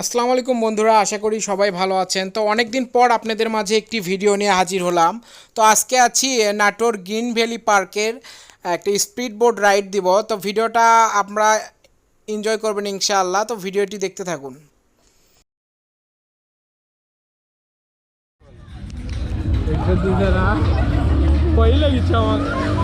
আসসালামু আলাইকুম বন্ধুরা আশা করি সবাই ভালো আছেন তো অনেক দিন পর আপনাদের মাঝে একটি ভিডিও নিয়ে হাজির হলাম তো আজকে আছি নাটোর গ্রিন ভ্যালি পার্কের একটি স্পিড বোর্ড রাইড দিব তো ভিডিওটা আমরা এনজয় করবেন ইনশাআল্লাহ তো ভিডিওটি দেখতে থাকুন কই গেছে আমার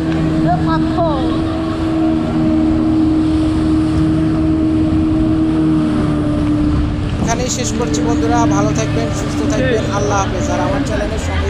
এখানেই শেষ করছি বন্ধুরা ভালো থাকবেন সুস্থ থাকবেন আল্লাহ হাফেজ আর আমার চ্যানেলের